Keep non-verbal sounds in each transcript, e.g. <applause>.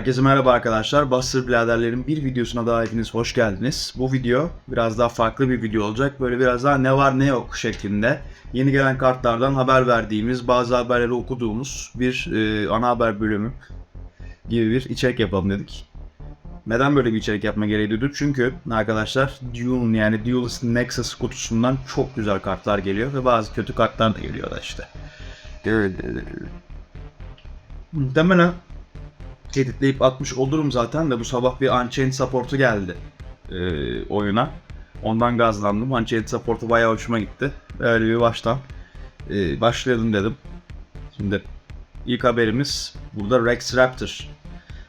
Herkese merhaba arkadaşlar. Buster Biraderlerin bir videosuna daha hepiniz hoş geldiniz. Bu video biraz daha farklı bir video olacak. Böyle biraz daha ne var ne yok şeklinde. Yeni gelen kartlardan haber verdiğimiz, bazı haberleri okuduğumuz bir e, ana haber bölümü gibi bir içerik yapalım dedik. Neden böyle bir içerik yapma gereği duyduk? Çünkü arkadaşlar Duel'un yani Duelist Nexus kutusundan çok güzel kartlar geliyor ve bazı kötü kartlar da geliyor da işte. Muhtemelen editleyip atmış olurum zaten de bu sabah bir Unchained support'u geldi e, oyuna. Ondan gazlandım. Unchained support'u bayağı hoşuma gitti. Öyle bir baştan e, başlayalım dedim. Şimdi ilk haberimiz burada Rex Raptor.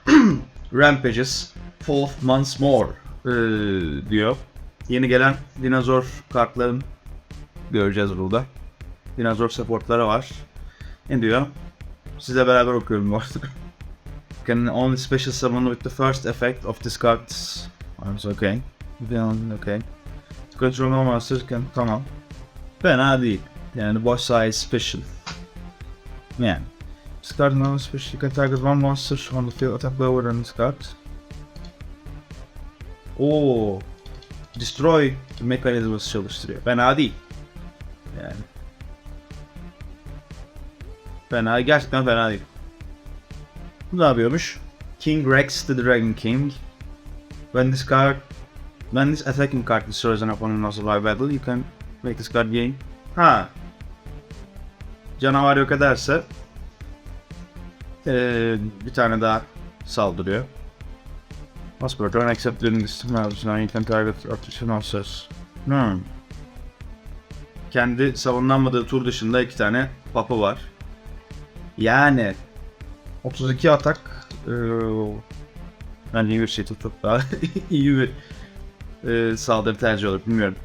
<clears throat> Rampages Fourth Months More e, diyor. Yeni gelen dinozor kartların göreceğiz burada. Dinozor supportları var. Ne diyor? Sizle beraber okuyorum bu. <laughs> Can only special summon with the first effect of this card's arms. Okay. Then okay. Control no monsters can tamam. Fena değil. Yani boss size special. Yani. This card no special. You can target one monster on the field attack lower than this card. Oo. Oh. Destroy mekanizması çalıştırıyor. Fena değil. Yani. Fena, gerçekten fena değil. Bu ne yapıyormuş? King Rex the Dragon King. When this card, when this attacking card destroys an opponent or survive battle, you can make this card gain. Ha. Canavar yok ederse eee, bir tane daha saldırıyor. Must return except during this mouse. Now you can target artificial monsters. Hmm. Kendi savunlanmadığı tur dışında iki tane papı var. Yani 32 atak eee ben iyi bir şey tutup daha <laughs> iyi bir eee, saldırı tercih olur bilmiyorum.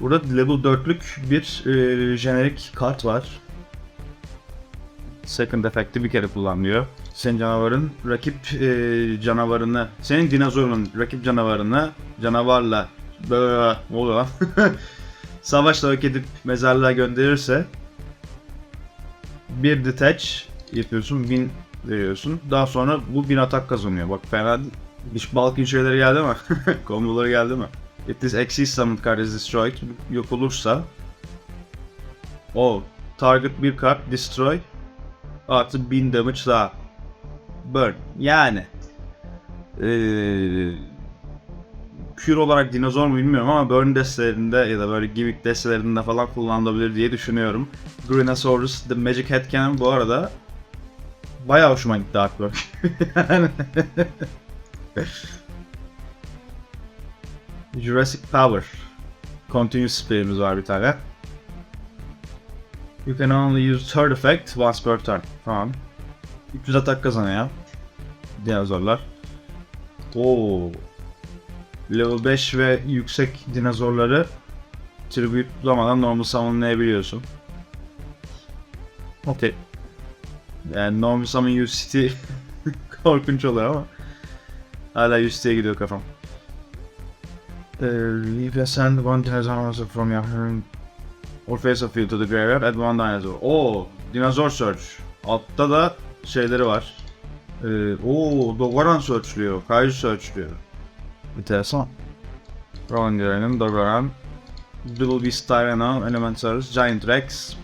Burada level 4'lük bir eee jenerik kart var. Second effect'i bir kere kullanılıyor. Senin canavarın rakip eee, canavarını, senin dinozorun rakip canavarını canavarla böyle oluyor lan? <laughs> Savaşla yok edip mezarlığa gönderirse bir detach yapıyorsun, win veriyorsun. Daha sonra bu bin atak kazanıyor. Bak fena. Diş balkin şeyleri geldi mi? <laughs> Komboları geldi mi? If this exist summoned card is destroyed, yok olursa o target bir kart destroy artı 1000 damage daha burn. Yani eee pure olarak dinozor mu bilmiyorum ama burn destelerinde ya da böyle gimmick destelerinde falan kullanılabilir diye düşünüyorum. Grinosaurus The Magic Head Cannon bu arada bayağı hoşuma gitti artwork. Jurassic Power Continuous Spear'imiz var bir tane. You can only use third effect once per turn. Tamam. 300 atak kazanıyor. Dinozorlar. Oo. Level 5 ve yüksek dinozorları tribute bulamadan normal summonlayabiliyorsun. Okey. Yani normal summon UCT <laughs> korkunç oluyor ama hala UCT'ye gidiyor kafam. Uh, leave a send one dinosaur from your hand or face of field to the graveyard add one dinosaur. Oo, dinozor search. Altta da şeyleri var. Ee, oo, Dogoran searchliyor, Kaiju searchliyor. Enteresan. Rowan görelim. Dogoran. Little Beast Tyranno. Elementarus. Giant Rex.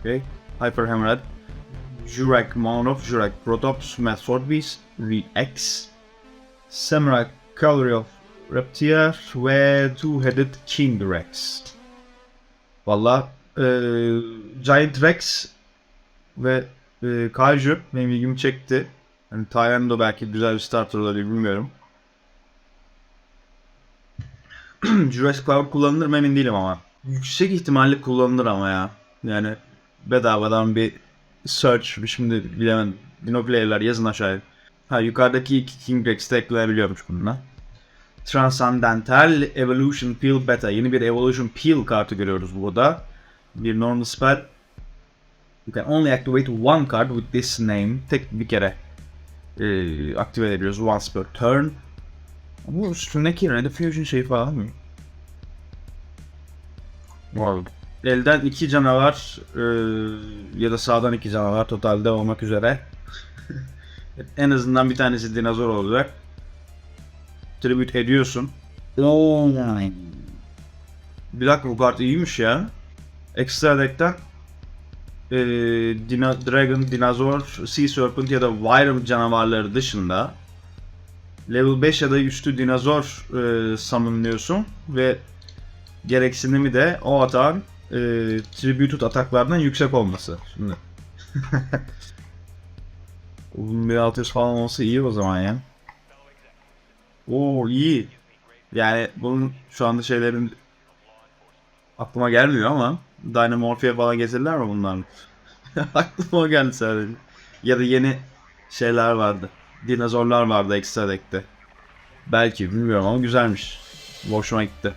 Okay. Hyper Hammerhead. Jurek Monolith. Jurek Protops. Beast. VX. Samurai of Reptier ve Two-Headed King Rex. Valla eee, Giant Rex ve eee Kaiju benim ilgimi çekti. Hani Tyranno belki güzel bir starter olabilir bilmiyorum. <clears throat> Jurassic Power kullanılır mı emin değilim ama. Yüksek ihtimalle kullanılır ama ya. Yani bedavadan bir search şimdi bilemem. Dinoplayer'lar yazın aşağıya. Ha yukarıdaki iki King Rex'i ekleyebiliyormuş bununla. Transcendental Evolution Peel Beta. Yeni bir Evolution Peel kartı görüyoruz burada. Bir normal spell. You can only activate one card with this name. Tek bir kere e, aktive ediyoruz once per turn. Bu üstündeki Red Fusion şey falan mı? Wow. Elden iki canavar e, ya da sağdan iki canavar totalde olmak üzere <laughs> En azından bir tanesi dinozor olacak. Tribute ediyorsun. Bir dakika bu kart iyiymiş ya. Extra deck'ten eee, Dino- Dragon, Dinozor, Sea Serpent ya da Wyram canavarları dışında level 5 ya da üstü dinozor eee summonluyorsun ve gereksinimi de o atağın eee Tributed ataklardan yüksek olması. Şimdi <laughs> Bunun bir 600 falan olsa iyi o zaman ya. Oo iyi. Yani bunun şu anda şeylerin aklıma gelmiyor ama Dynamorphia falan getirirler mi bunlar? <laughs> aklıma geldi sadece. Ya da yeni şeyler vardı. Dinozorlar vardı ekstra deck'te. Belki bilmiyorum ama güzelmiş. Hoşuma gitti.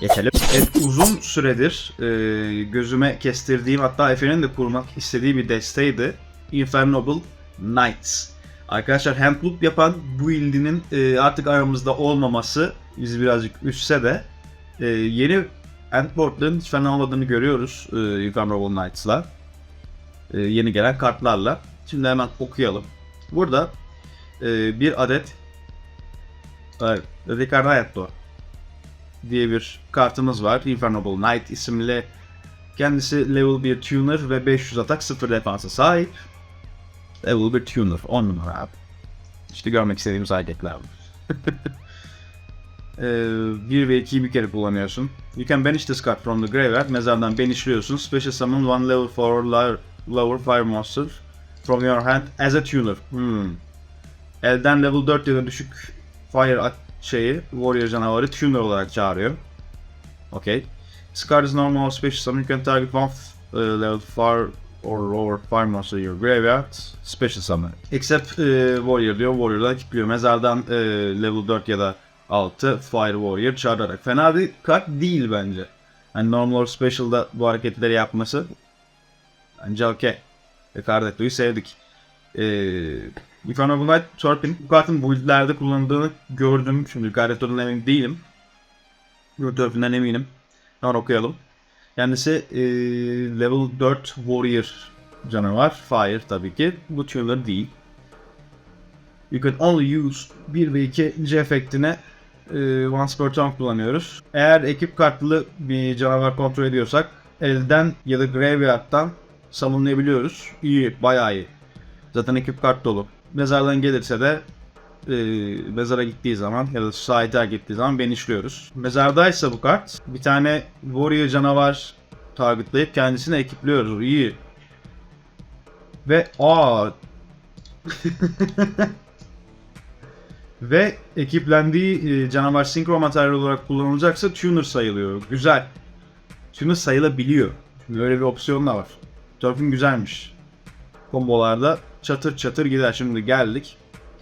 Geçelim. Evet uzun süredir e, gözüme kestirdiğim hatta Efe'nin de kurmak istediği bir desteydi. Infernoble Knights. Arkadaşlar handloop yapan bu build'inin e, artık aramızda olmaması bizi birazcık üstse de e, yeni Endboard'ların hiç fena olmadığını görüyoruz e, Infernoble Knights'la. E, yeni gelen kartlarla. Şimdi hemen okuyalım. Burada e, bir adet e, Ricardo diye bir kartımız var. Infernoble Knight isimli. Kendisi level 1 tuner ve 500 atak 0 defansa sahip. Level 1 tuner 10 numara abi. İşte görmek istediğimiz hareketler bu. <laughs> Ee, 1 ve 2'yi bir kere kullanıyorsun. You can banish this card from the graveyard. Mezardan banishliyorsun. Special summon one level 4 lower, fire monster from your hand as a tuner. Hmm. Elden level 4 ya da düşük fire şeyi warrior canavarı tuner olarak çağırıyor. Okay. This card is normal or special summon. You can target one uh, level 4 or lower fire monster in your graveyard. Special summon. Except uh, warrior diyor. Warrior'dan kilitliyor. Mezardan uh, level 4 ya da 6 Fire Warrior çağırarak. Fena bir kart değil bence. Yani normal or special'da bu hareketleri yapması bence okey. Ricardo'yu sevdik. Ee, Inferno Knight Turpin bu kartın build'lerde kullanıldığını gördüm. Şimdi Ricardo'dan emin değilim. Turpin'den eminim. Hemen okuyalım. Kendisi ee, level 4 Warrior canavar. Fire tabii ki. Bu tuner değil. You can only use 1 ve 2. efektine e, once per turn kullanıyoruz. Eğer ekip kartlı bir canavar kontrol ediyorsak elden ya da graveyard'dan savunlayabiliyoruz. İyi, bayağı iyi. Zaten ekip kart dolu. Mezardan gelirse de e, mezara gittiği zaman ya da society'e gittiği zaman benişliyoruz. Mezardaysa bu kart bir tane warrior canavar targetleyip kendisini ekipliyoruz. İyi. Ve aa <laughs> Ve ekiplendiği e, canavar synchro materyal olarak kullanılacaksa tuner sayılıyor. Güzel. Tuner sayılabiliyor. Şimdi öyle bir opsiyon da var. Turfin güzelmiş. Kombolarda çatır çatır gider. Şimdi geldik.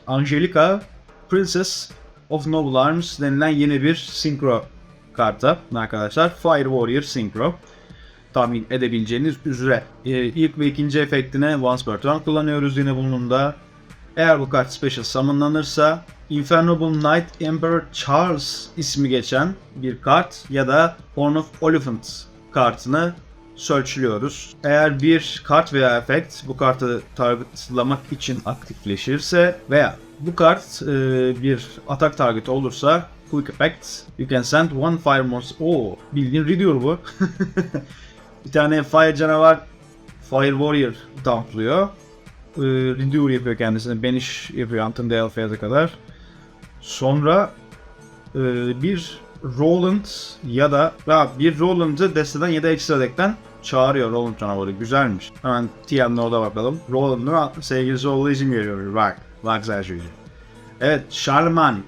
Angelica Princess of Noble Arms denilen yeni bir synchro karta arkadaşlar. Fire Warrior Synchro. Tahmin edebileceğiniz üzere. E, ilk ve ikinci efektine once per turn kullanıyoruz yine bunun da. Eğer bu kart special summonlanırsa Infernoble Knight Emperor Charles ismi geçen bir kart ya da Horn of Oliphant kartını searchliyoruz. Eğer bir kart veya efekt bu kartı targetlamak için aktifleşirse veya bu kart e, bir atak target olursa Quick Effect You can send one fire monster Oo bildiğin Ridiyor bu. <laughs> bir tane fire canavar Fire Warrior dumplıyor. E, Reduce yapıyor kendisine. Banish yapıyor Anthem Delphia'ya kadar. Sonra e, bir Roland ya da ya bir Roland'ı desteden ya da ekstra deck'ten çağırıyor Roland canavarı. Güzelmiş. Hemen TM'de orada bakalım. Roland'ın sevgilisi olduğu için geliyor. Bak. Bak işe. Evet Charlemagne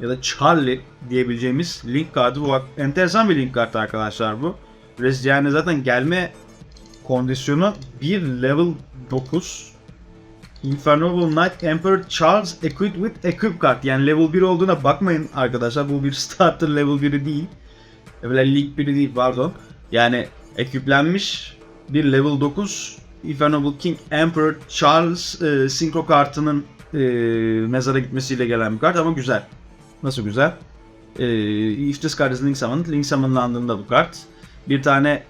ya da Charlie diyebileceğimiz link kartı bu. Enteresan bir link kartı arkadaşlar bu. Yani zaten gelme kondisyonu bir level 9 Infernoble Knight Emperor Charles equipped with equip card. Yani level 1 olduğuna bakmayın arkadaşlar. Bu bir <laughs> starter level 1'i değil. Böyle lig 1'i değil pardon. Yani ekiplenmiş bir level 9 Infernoble King Emperor Charles e, synchro kartının e, mezara gitmesiyle gelen bir kart ama güzel. Nasıl güzel? E, if this card is link summoned, link summonlandığında bu kart bir tane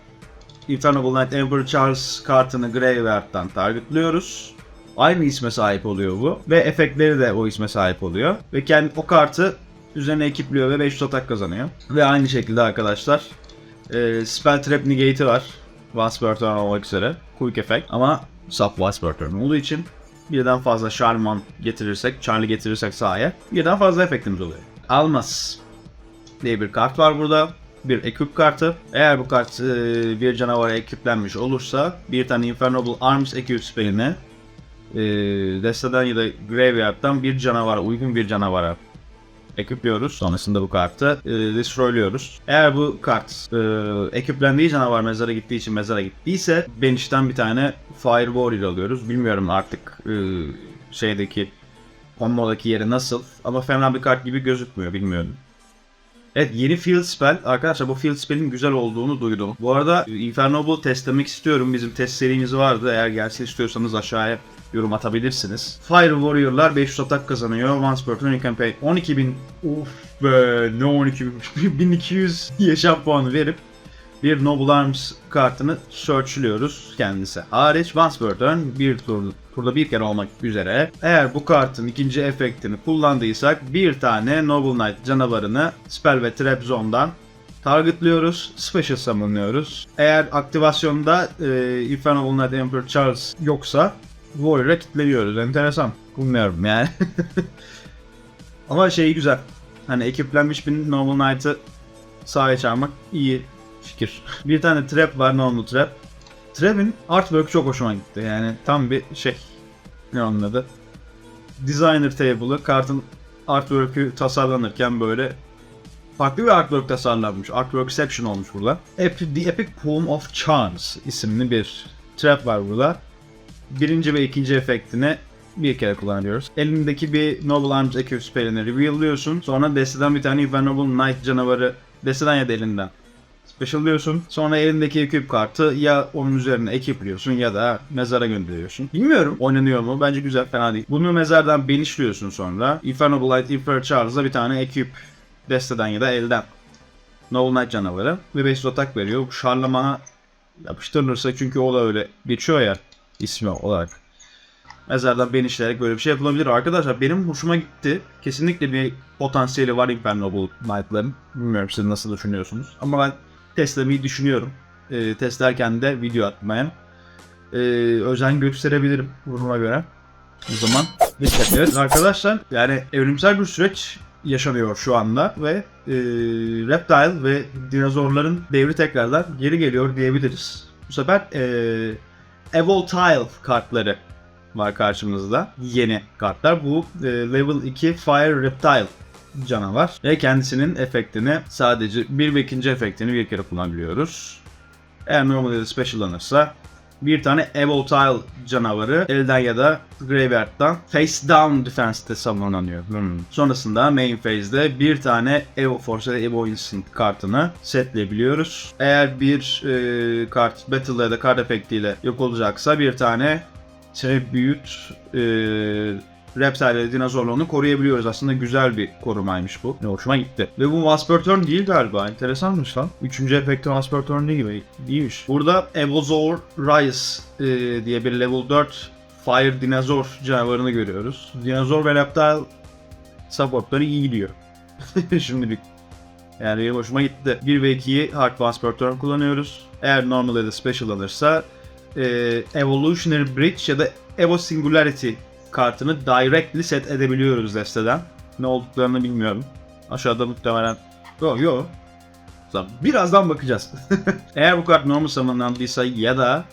Infernoble Knight Emperor Charles kartını Graveyard'dan targetliyoruz. Aynı isme sahip oluyor bu. Ve efektleri de o isme sahip oluyor. Ve kendi o kartı üzerine ekipliyor ve 500 atak kazanıyor. Ve aynı şekilde arkadaşlar e, Spell Trap Negate'i var. Wasp Turn olmak üzere. Quick Effect. Ama Sub Wasp Turn olduğu için birden fazla Charman getirirsek, Charlie getirirsek sahaya birden fazla efektimiz oluyor. Almas diye bir kart var burada. Bir ekip kartı. Eğer bu kart e, bir canavara ekiplenmiş olursa bir tane Infernable Arms ekip spellini e, desteden ya da graveyard'dan bir canavara, uygun bir canavara ekipliyoruz. Sonrasında bu kartı e, destroyluyoruz. Eğer bu kart e, ekiplendiği canavar mezara gittiği için mezara gittiyse bench'ten bir tane Fire Warrior alıyoruz. Bilmiyorum artık e, şeydeki kombodaki yeri nasıl ama fena bir kart gibi gözükmüyor bilmiyorum. Evet yeni Field Spell. Arkadaşlar bu Field Spell'in güzel olduğunu duydum. Bu arada Infernoble testlemek istiyorum. Bizim test serimiz vardı. Eğer gelsin istiyorsanız aşağıya yorum atabilirsiniz. Fire Warrior'lar 500 atak kazanıyor. Once per turn pay 12.000 Uf be ne 12.000 1200 <laughs> yaşam puanı verip bir Noble Arms kartını searchliyoruz kendisi. Hariç once per turn bir tur, turda bir kere olmak üzere. Eğer bu kartın ikinci efektini kullandıysak bir tane Noble Knight canavarını Spell ve Trap Zone'dan targetliyoruz. Special summonluyoruz. Eğer aktivasyonda e, Infernal Knight Emperor Charles yoksa Warrior'a kilitleniyoruz. Enteresan. Bilmiyorum yani. <laughs> Ama şey güzel. Hani ekiplenmiş bir Noble Knight'ı sahaya çağırmak iyi fikir. Bir tane trap var normal trap. Trap'in artwork çok hoşuma gitti. Yani tam bir şey. Ne onun? Designer table'ı. Kartın artwork'ü tasarlanırken böyle farklı bir artwork tasarlanmış. Artworkception olmuş burada. The Epic Poem of Charms isimli bir trap var burada. Birinci ve ikinci efektini bir kere kullanıyoruz. Elindeki bir Noble Arms Equip spellini reveal'lıyorsun. Sonra desteden bir tane Invulnerable Knight canavarı desteden ya da elinden special'lıyorsun. Sonra elindeki ekip kartı ya onun üzerine ekipliyorsun ya da mezara gönderiyorsun. Bilmiyorum oynanıyor mu? Bence güzel fena değil. Bunu mezardan benişliyorsun sonra. Infernal Light Infer Charles'a bir tane ekip desteden ya da elden. Noble Knight canavarı ve 500 atak veriyor. Bu Şarlaman'a yapıştırılırsa çünkü o da öyle geçiyor ya ismi olarak. Mezardan benişleyerek böyle bir şey yapılabilir. Arkadaşlar benim hoşuma gitti. Kesinlikle bir potansiyeli var Infernal Knight'ların. Bilmiyorum siz nasıl düşünüyorsunuz. Ama ben testlemeyi düşünüyorum. Ee, testlerken de video atmaya ee, özen gösterebilirim duruma göre. O zaman dikkat evet arkadaşlar yani evrimsel bir süreç yaşanıyor şu anda ve e, reptile ve dinozorların devri tekrardan geri geliyor diyebiliriz. Bu sefer e, Evoltile kartları var karşımızda. Yeni kartlar. Bu e, level 2 Fire Reptile canavar. Ve kendisinin efektini sadece bir ve ikinci efektini bir kere kullanabiliyoruz. Eğer normalde de speciallanırsa bir tane Evoltile canavarı elden ya da Graveyard'dan Face Down Defense'de savunlanıyor. Hmm. Sonrasında main phase'de bir tane Evo Force ya da Evo Instinct kartını setleyebiliyoruz. Eğer bir e, kart Battle'da ya da kart efektiyle yok olacaksa bir tane Tribute e, Reptile ile dinozorluğunu koruyabiliyoruz. Aslında güzel bir korumaymış bu. Ne hoşuma gitti. Ve bu Wasper Turn değil galiba. Enteresanmış lan. Üçüncü efekti Wasper Turn değil gibi. Değilmiş. Burada Evozor Rise e, diye bir level 4 Fire Dinozor canavarını görüyoruz. Dinozor ve Reptile supportları iyi gidiyor. <laughs> Şimdilik. Yani benim hoşuma gitti. 1 ve 2'yi Hard Wasper Turn kullanıyoruz. Eğer normal ya da special alırsa e, Evolutionary Bridge ya da Evo Singularity kartını directly set edebiliyoruz desteden. Ne olduklarını bilmiyorum. Aşağıda muhtemelen... Yo yo. Birazdan bakacağız. <laughs> Eğer bu kart normal summonlandıysa ya da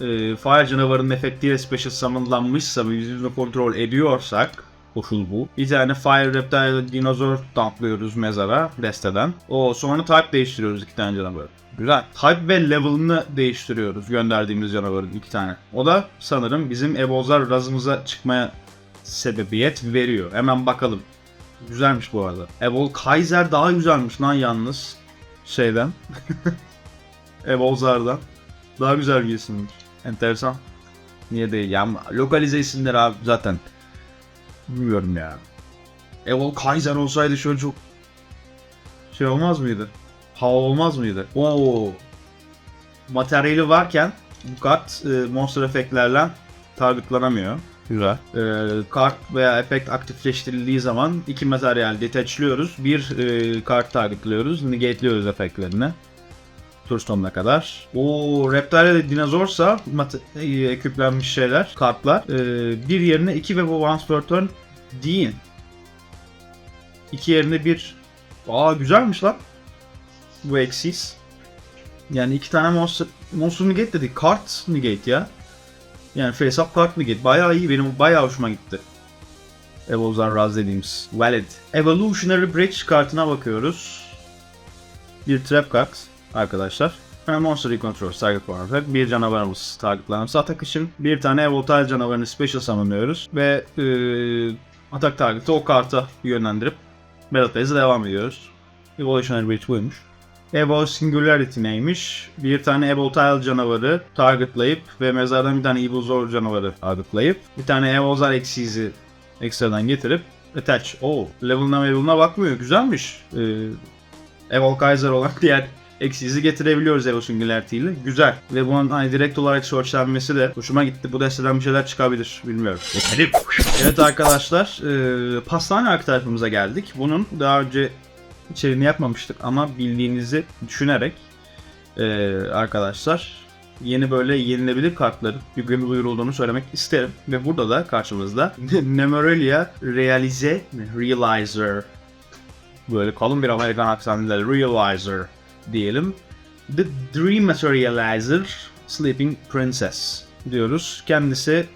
e, Fire canavarının efektiyle special summonlanmışsa ve yüzünü kontrol ediyorsak koşul bu. Bir tane Fire Reptile dinozor dumplıyoruz mezara desteden. O sonra type değiştiriyoruz iki tane canavarı. Güzel. Type ve level'ını değiştiriyoruz gönderdiğimiz canavarın iki tane. O da sanırım bizim Evolzar razımıza çıkmaya sebebiyet veriyor. Hemen bakalım. Güzelmiş bu arada. Evol Kaiser daha güzelmiş lan yalnız. Şeyden. <laughs> Evolzar'dan. Daha güzel bir isimmiş. Enteresan. Niye değil? Ya lokalize isimler abi zaten. Bilmiyorum ya. Evol Kaiser olsaydı şöyle çok şey olmaz mıydı? Ha olmaz mıydı? Oo. Materyali varken bu kart e, monster efektlerle targetlanamıyor. Güzel. Ee, kart veya efekt aktifleştirildiği zaman iki materyal detachliyoruz. Bir e, kart targetliyoruz. Negateliyoruz efektlerini. Tur sonuna kadar. O Reptile de dinozorsa e, ekiplenmiş şeyler, kartlar. Ee, bir yerine iki ve bu once per turn değil. İki yerine bir. Aa güzelmiş lan. Bu eksiz. Yani iki tane monster, monster negate dedik. Kart negate ya. Yani face up kart negate. Bayağı iyi. Benim bayağı hoşuma gitti. Evoluzan Raz dediğimiz. Valid. Evolutionary Bridge kartına bakıyoruz. Bir trap kart arkadaşlar. Ve Monster Recontrol target effect. Bir canavarımız targetlanırsa atak için. Bir tane Volatile canavarını special summonluyoruz. Ve e, atak target'ı o karta yönlendirip Battle Phase'e devam ediyoruz. Evolutionary Bridge buymuş. Evo Singularity neymiş? Bir tane Evoltile canavarı targetlayıp ve mezardan bir tane Evil Zor canavarı targetlayıp bir tane Evolzar eksizi ekstradan getirip attach. Oo, level'ına level'ına bakmıyor. Güzelmiş. Ee, Evol Kaiser olan <laughs> diğer eksizi getirebiliyoruz Evo Singularity ile. Güzel. Ve bunun hani direkt olarak searchlenmesi de hoşuma gitti. Bu desteden bir şeyler çıkabilir. Bilmiyorum. Geçelim. Evet arkadaşlar. E, pastane archetype'ımıza geldik. Bunun daha önce içeriğini yapmamıştık ama bildiğinizi düşünerek e, arkadaşlar yeni böyle yenilebilir kartların yüklemi duyurulduğunu söylemek isterim. Ve burada da karşımızda <laughs> Nemorelia Realize Realizer böyle kalın bir Amerikan aksanıyla Realizer diyelim. The Dream Materializer Sleeping Princess diyoruz. Kendisi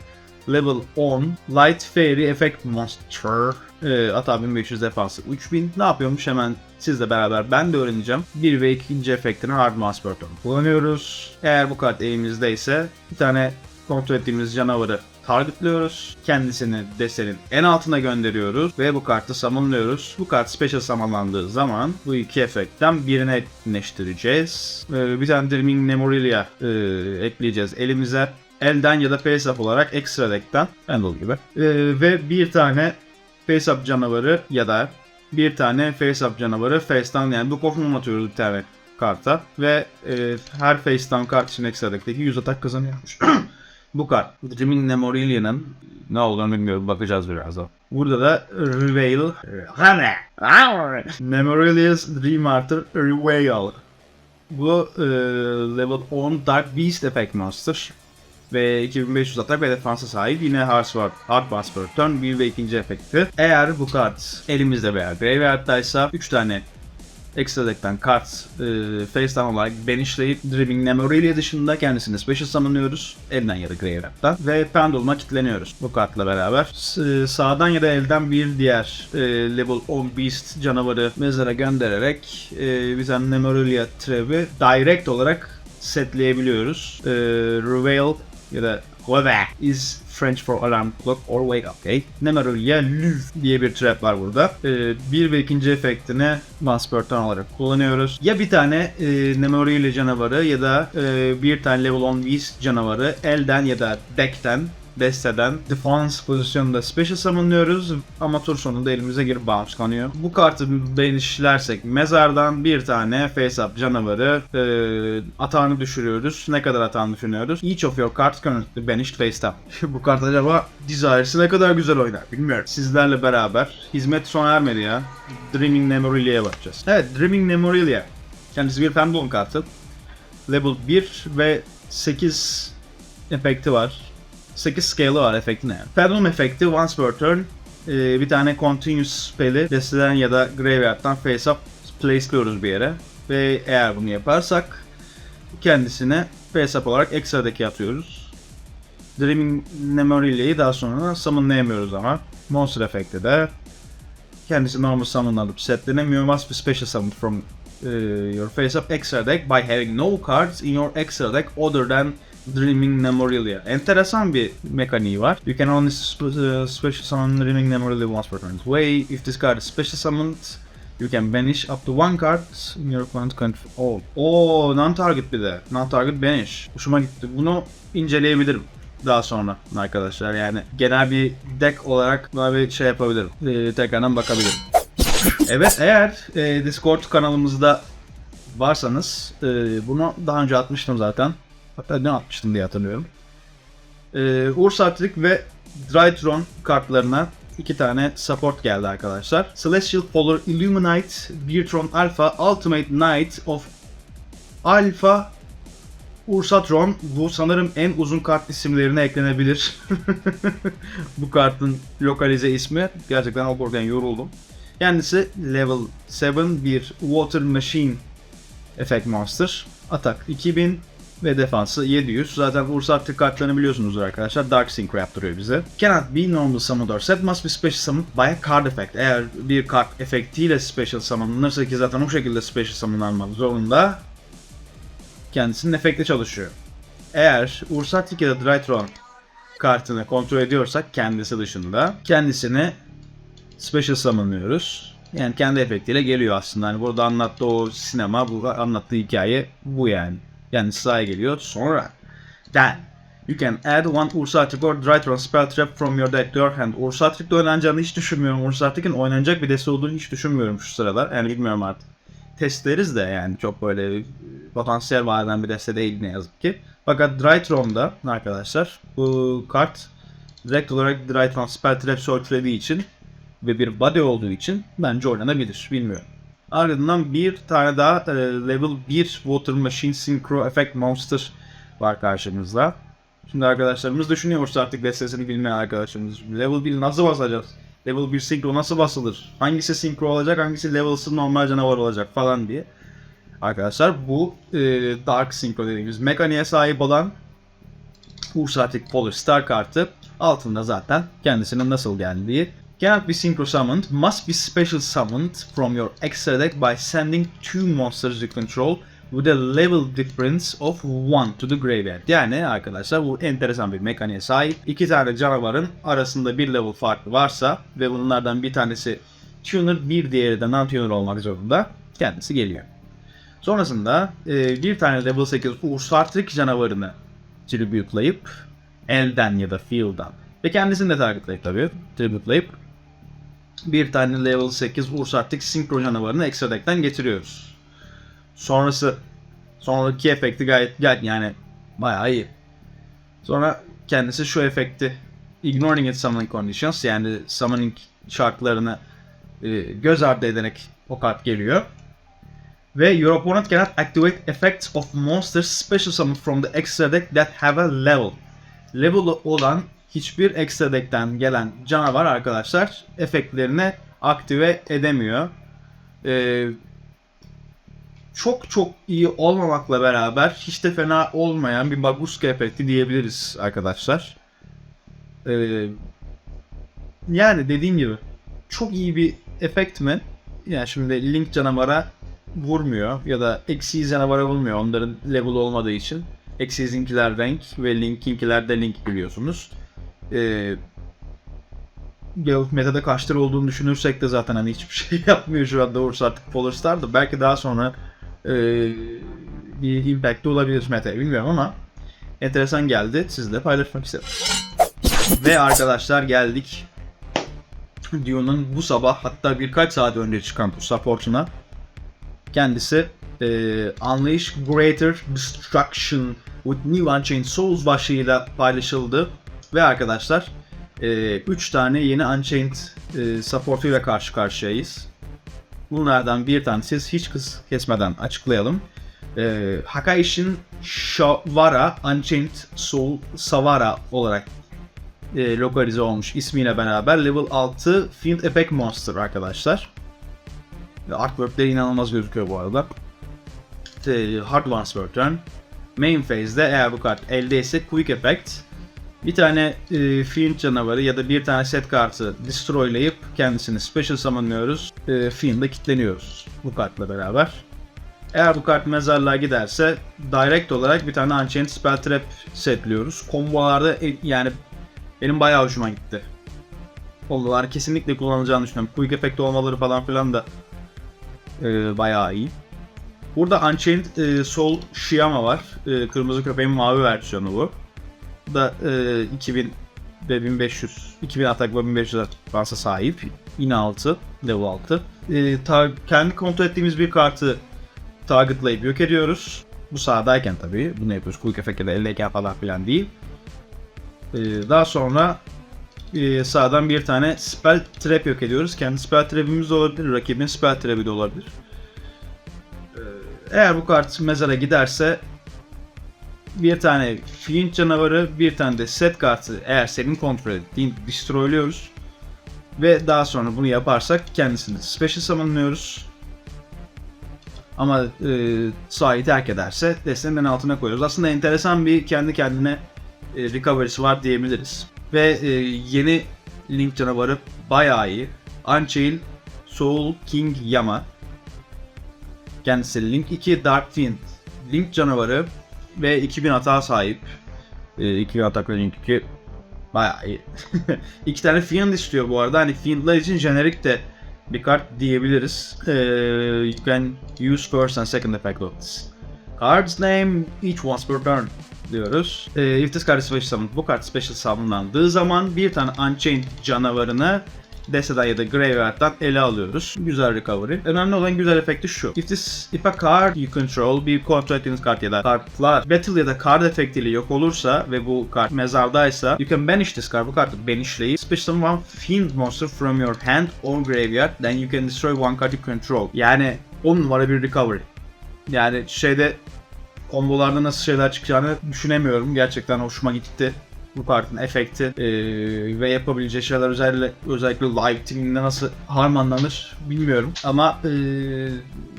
Level 10 Light Fairy Effect Monster e, Ata 1500 defansı 3000 ne yapıyormuş hemen sizle beraber ben de öğreneceğim. 1 ve 2. efektini Hard Mass Burton kullanıyoruz. Eğer bu kart elimizdeyse bir tane kontrol ettiğimiz canavarı targetliyoruz. Kendisini destenin en altına gönderiyoruz ve bu kartı summonluyoruz. Bu kart special summonlandığı zaman bu iki efektten birine etkinleştireceğiz. Ee, bir tane Dreaming Memorialia e, ekleyeceğiz elimize. Elden ya da face up olarak extra deck'ten Handle gibi. Ee, ve bir tane face up canavarı ya da bir tane face up canavarı face'tan yani bu kofunu atıyoruz bir tane karta ve e, her face'tan kart için extra deck'teki 100 atak kazanıyormuş. <clears throat> bu kart. Dreaming Memorialia'nın ne olduğunu bilmiyorum bakacağız birazdan. Burada da Reveal Memorialia's Dream Arthur Reveal bu e, level 10 Dark Beast Effect Monster ve 2500 atak ve defansa sahip yine Hard Sword, Hard Pass per turn 1 ve 2. efekti. Eğer bu kart elimizde veya Graveyard'daysa 3 tane ekstra deck'ten kart e, face'ten olarak banishleyip Dreaming Memorialia dışında kendisini special summonluyoruz. Elden ya da Graveyard'dan. Ve Pendulum'a kilitleniyoruz bu kartla beraber. S- sağdan ya da elden bir diğer e, level 10 Beast canavarı mezara göndererek e, bir tane Memorialia Trap'i direct olarak setleyebiliyoruz. E, Reveal ya da Wave is French for alarm clock or wake up. Okay. Nemorolia Luz diye bir trap var burada. Ee, bir ve ikinci efektini Mansperton olarak kullanıyoruz. Ya bir tane e, Nemorolia canavarı ya da e, bir tane level 10 Beast canavarı elden ya da deckten desteden defense pozisyonunda special summonluyoruz ama tur sonunda elimize girip bounce kanıyor. Bu kartı benişlersek mezardan bir tane face up canavarı e, atağını düşürüyoruz. Ne kadar atağını düşünüyoruz? Each of your cards currently banished face up. <laughs> Bu kart acaba Desires'ı ne kadar güzel oynar bilmiyorum. Sizlerle beraber hizmet sona ermedi ya. Dreaming Memorialia'ya bakacağız. Evet Dreaming Memorialia. Kendisi bir Pendulum kartı. Level 1 ve 8 efekti var. 8 scale'ı var efekti ne? Pendulum efekti once per turn e, bir tane continuous spell'i desteden ya da graveyard'dan face up place'liyoruz bir yere. Ve eğer bunu yaparsak kendisine face up olarak ekstra deki atıyoruz. Dreaming Memorialia'yı daha sonra summonlayamıyoruz ama. Monster efekti de kendisi normal summon alıp setlenemiyor. Must be special summoned from uh, your face up extra deck by having no cards in your extra deck other than Dreaming Memorialia. Enteresan bir mekaniği var. You can only sp- uh, special summon Dreaming Memorialia once per turn. Way, if this card is special summoned, you can banish up to one card in your opponent's control. Oh, Oo, non-target bir de. Non-target banish. Hoşuma gitti. Bunu inceleyebilirim daha sonra arkadaşlar. Yani genel bir deck olarak buna bir şey yapabilirim. Ee, tekrardan bakabilirim. Evet eğer e, Discord kanalımızda varsanız e, bunu daha önce atmıştım zaten. Hatta ne atmıştım diye hatırlıyorum. E, Uğur Saatlik ve Drytron kartlarına iki tane support geldi arkadaşlar. Celestial Polar Illuminate, Beertron Alpha, Ultimate Knight of Alpha, Ursatron. Bu sanırım en uzun kart isimlerine eklenebilir. <laughs> Bu kartın lokalize ismi. Gerçekten okurken yoruldum. Kendisi level 7 bir Water Machine Effect Monster. Atak 2000 ve defansı 700. Zaten Ursatri kartlarını biliyorsunuzdur arkadaşlar. Dark Sync yaptırıyor bize. Cannot be normal summoned or set must be special summoned by a card effect. Eğer bir kart efektiyle special summonlanırsa ki zaten o şekilde special summonlanmak zorunda kendisinin efekti çalışıyor. Eğer Ursatrik ya da Drytron kartını kontrol ediyorsak kendisi dışında kendisini special summonlıyoruz. Yani kendi efektiyle geliyor aslında. Hani burada anlattığı o sinema, bu anlattığı hikaye bu yani. Yani sahaya geliyor. Sonra then you can add one Ursatrik or Drytron spell trap from your deck to your hand. Ursatrik'te oynanacağını hiç düşünmüyorum. Ursatrik'in oynanacak bir deste olduğunu hiç düşünmüyorum şu sıralar. Yani bilmiyorum artık. Testleriz de yani çok böyle potansiyel vaat eden bir deste değil ne yazık ki. Fakat Drytron'da arkadaşlar bu kart direkt olarak Drytron spell trap sortilediği için ve bir body olduğu için bence oynanabilir. Bilmiyorum. Ardından bir tane daha e, level 1 Water Machine Synchro Effect Monster var karşımızda. Şimdi arkadaşlarımız düşünüyoruz artık destesini bilmeyen arkadaşlarımız. Level 1 nasıl basacağız? Level 1 Synchro nasıl basılır? Hangisi Synchro olacak, hangisi Level'sı normal canavar olacak falan diye. Arkadaşlar bu e, Dark Synchro dediğimiz mekaniğe sahip olan Ursatic Polar Star kartı altında zaten kendisinin nasıl geldiği Cannot be synchro summoned, must be special summoned from your extra deck by sending two monsters you control with a level difference of 1 to the graveyard. Yani arkadaşlar bu enteresan bir mekaniğe sahip. İki tane canavarın arasında bir level farkı varsa ve bunlardan bir tanesi tuner bir diğeri de non-tuner olmak zorunda kendisi geliyor. Sonrasında e, bir tane level 8 Ursartrik canavarını tribute'layıp elden ya da field'dan ve kendisini de targetlayıp tabii tribute'layıp bir tane level 8 Ursartik Synchro canavarını extra deck'ten getiriyoruz. Sonrası sonraki efekti gayet, gayet yani bayağı iyi. Sonra kendisi şu efekti ignoring its summoning conditions yani summoning şartlarını e, göz ardı ederek o kart geliyor. Ve your opponent cannot activate effects of monsters special summoned from the extra deck that have a level. Level olan hiçbir ekstra deckten gelen canavar arkadaşlar efektlerini aktive edemiyor. Ee, çok çok iyi olmamakla beraber hiç de fena olmayan bir Baguska efekti diyebiliriz arkadaşlar. Ee, yani dediğim gibi çok iyi bir efekt mi? Yani şimdi Link canavara vurmuyor ya da eksi canavara vurmuyor onların level olmadığı için. Eksizinkiler renk ve Link'inkiler de Link biliyorsunuz e, metada kaçtır olduğunu düşünürsek de zaten hani hiçbir <laughs> şey yapmıyor şu anda Ursa artık Polar da belki daha sonra e, bir impact olabilir meta bilmiyorum ama enteresan geldi. Sizle paylaşmak istedim. Ve arkadaşlar geldik Dune'un bu sabah hatta birkaç saat önce çıkan supportuna. Kendisi e, Unleash Greater Destruction with New Unchained Souls başlığıyla paylaşıldı. Ve arkadaşlar 3 e, tane yeni Unchained e, supportuyla karşı karşıyayız. Bunlardan bir tanesi hiç kız kesmeden açıklayalım. E, Hakaishin Shavara Unchained Soul Savara olarak e, lokalize olmuş ismiyle beraber level 6 Fiend Effect Monster arkadaşlar. Artworkleri inanılmaz gözüküyor bu arada. E, Hard Ones Turn. Main phase'de eğer bu kart eldeyse Quick Effect bir tane e, Fiend canavarı ya da bir tane set kartı destroylayıp kendisini special summonluyoruz. E, Fiend'e kilitleniyoruz bu kartla beraber. Eğer bu kart mezarlığa giderse direct olarak bir tane Unchained Spell Trap setliyoruz. Kombolarda e, yani benim bayağı hoşuma gitti. Kombolar kesinlikle kullanılacağını düşünüyorum. Quick Effect olmaları falan filan da e, bayağı iyi. Burada Unchained e, Soul Shiyama var. E, kırmızı köpeğin mavi versiyonu bu da e, 2000 ve 1500 2000 atak ve 1500 avansa sahip. Yine 6 level 6. E, ta, kendi kontrol ettiğimiz bir kartı targetlayıp yok ediyoruz. Bu sahadayken tabii bunu yapıyoruz. Quick Effect ya da eldeyken falan filan değil. E, daha sonra e, sağdan bir tane spell trap yok ediyoruz. Kendi spell trap'imiz de olabilir, rakibin spell trap'i de olabilir. Ee, Eğer bu kart mezara giderse bir tane Fiend canavarı, bir tane de set kartı eğer senin kontrol ettiğin destroyluyoruz. Ve daha sonra bunu yaparsak kendisini special summonluyoruz. Ama e, sahayı terk ederse destenin altına koyuyoruz. Aslında enteresan bir kendi kendine e, recovery'si var diyebiliriz. Ve e, yeni Link canavarı bayağı iyi. Unchained Soul King Yama. Kendisi Link 2 Dark Fiend. Link canavarı ve 2000 hata sahip. E, 2000 atak ve 2 bayağı iyi. <laughs> İki tane Fiend istiyor bu arada. Hani Fiend'lar için jenerik de bir kart diyebiliriz. E, you can use first and second effect of this. Card's name each once per turn diyoruz. E, if this card is special summoned, bu kart special summonlandığı zaman bir tane Unchained canavarını desteden ya da graveyard'dan ele alıyoruz. Güzel recovery. Önemli olan güzel efekti şu. If this, if a card you control, bir kontrol ettiğiniz kart ya da kartlar battle ya da card efektiyle yok olursa ve bu kart mezardaysa you can banish this card. Bu kartı banishlayıp special one fiend monster from your hand or graveyard then you can destroy one card you control. Yani 10 numara bir recovery. Yani şeyde kombolarda nasıl şeyler çıkacağını düşünemiyorum. Gerçekten hoşuma gitti bu kartın efekti ee, ve yapabileceği şeyler özellikle, özellikle live team'inde nasıl harmanlanır bilmiyorum. Ama ee,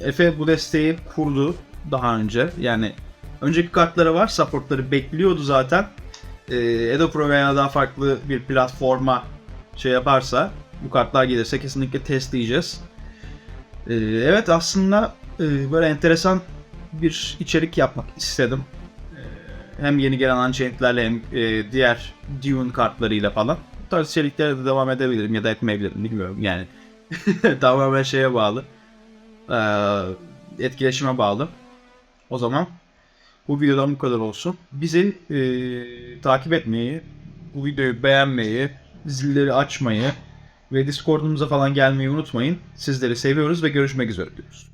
Efe bu desteği kurdu daha önce. Yani önceki kartları var, supportları bekliyordu zaten. Ee, Edo Pro veya daha farklı bir platforma şey yaparsa bu kartlar gelirse kesinlikle testleyeceğiz. Ee, evet aslında e, böyle enteresan bir içerik yapmak istedim. Hem yeni gelen Unchained'lerle hem e, diğer Dune kartlarıyla falan. Bu tarz içeriklere de devam edebilirim ya da etmeyebilirim bilmiyorum yani. <laughs> Tamamen şeye bağlı. Ee, etkileşime bağlı. O zaman bu videodan bu kadar olsun. Bizi e, takip etmeyi, bu videoyu beğenmeyi, zilleri açmayı ve Discord'umuza falan gelmeyi unutmayın. Sizleri seviyoruz ve görüşmek üzere diyoruz.